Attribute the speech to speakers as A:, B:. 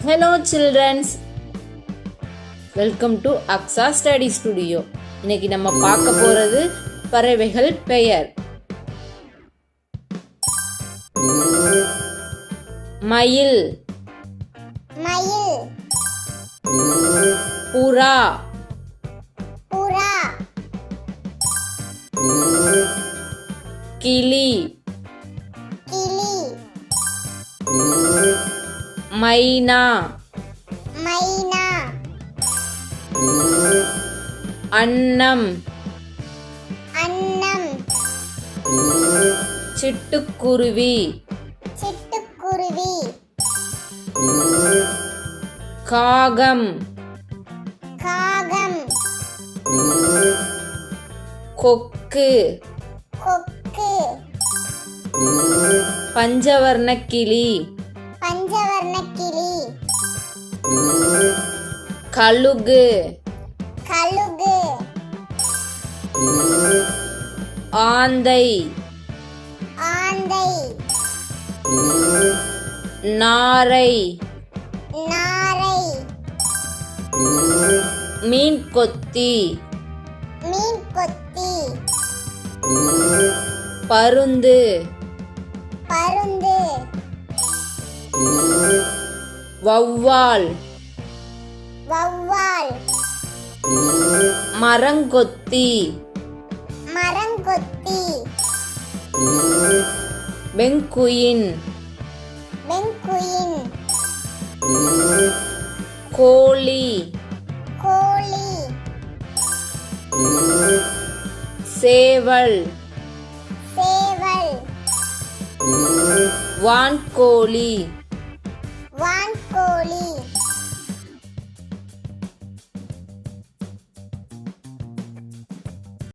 A: Hello children's welcome to Aqsa study studio இன்னைக்கு நம்ம பார்க்க போறது பறவைகள் பெயர். மயில்.
B: மயில்.
A: புறா.
B: புறா.
A: கிளி
B: கிளி.
A: மைனா.
B: மைனா.
A: அன்னம்.
B: அன்னம்.
A: சிட்டுக்குருவி.
B: சிட்டுக்குருவி.
A: காகம்.
B: காகம்.
A: கொக்கு.
B: கொக்கு.
A: பஞ்சவர்ண கிளி
B: பஞ்சவர்ண கிளி
A: கழுகு.
B: கழுகு.
A: ஆந்தை.
B: ஆந்தை.
A: நாரை.
B: நாரை.
A: மீன் கொத்தி
B: மீன் கொத்தி
A: பருந்து.
B: பருந்து.
A: வௌவால்.
B: வௌவால்.
A: மரங்கொத்தி.
B: மரங்கொத்தி.
A: வெங்குயின்
B: வெண்குயின்.
A: கோழி.
B: கோழி.
A: சேவல்.
B: சேவல்.
A: வான்கோழி.
B: one coolie.